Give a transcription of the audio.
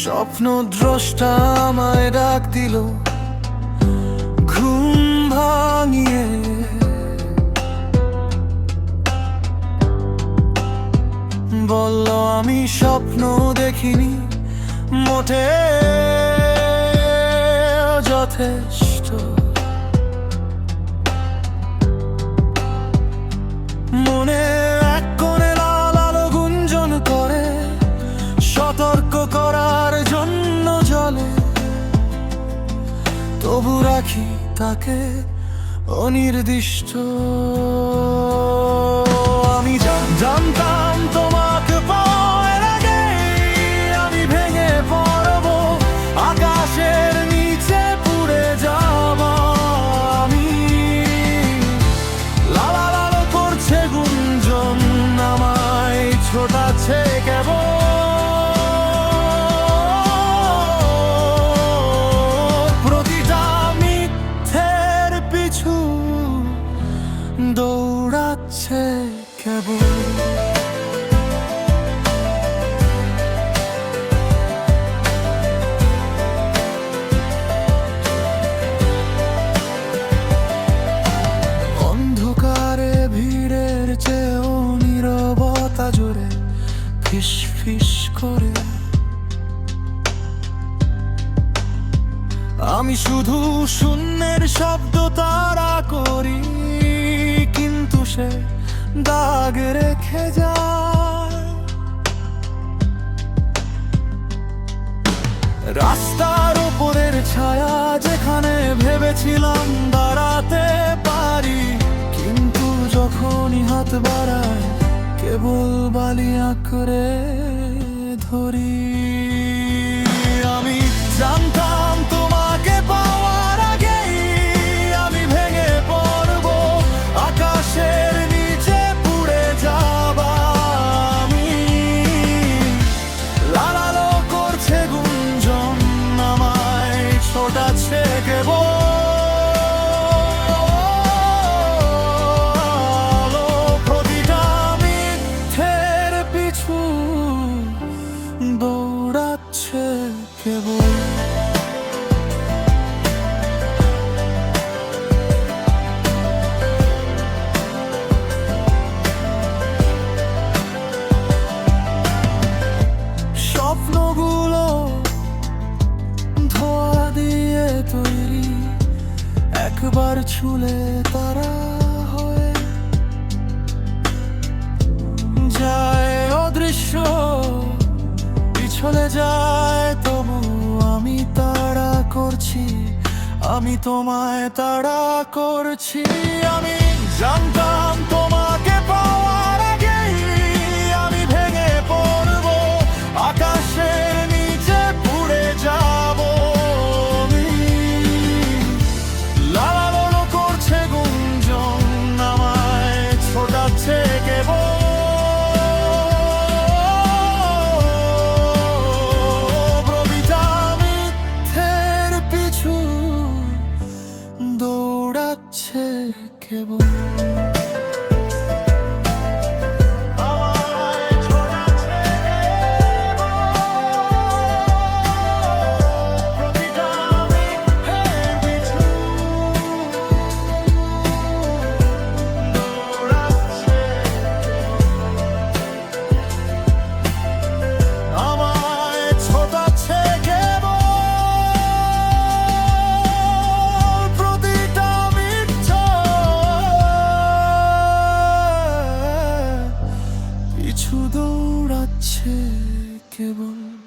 স্বপ্ন দ্রষ্টা আমায় ডাক দিল ঘুম ভাঙিয়ে। বলল আমি স্বপ্ন দেখিনি মোটে যথেষ্ট। তবু রাখি তাকে অনির্দিষ্ট। আমি শুধু শূন্যের শব্দ তারা করি, কিন্তু সে দাগ রেখে যায়। রাস্তার উপরের ছায়া যেখানে ভেবেছিলাম দাঁড়াতে পারি, কিন্তু যখনই হাত বাড়ায়, কেবল বালি আঁকড়ে ধরি। আমি জানতাম দৌড়াচ্ছে কেবল। স্বপ্নগুলো ধোয়া দিয়ে তৈরি একবার ছুলে তারা হয়ে। যায় পিছলে যায় তবু আমি তাড়া করছি আমি তোমায় তাড়া করছি। আমি জানতাম কেবল পিছু দৌড়াচ্ছে কেবল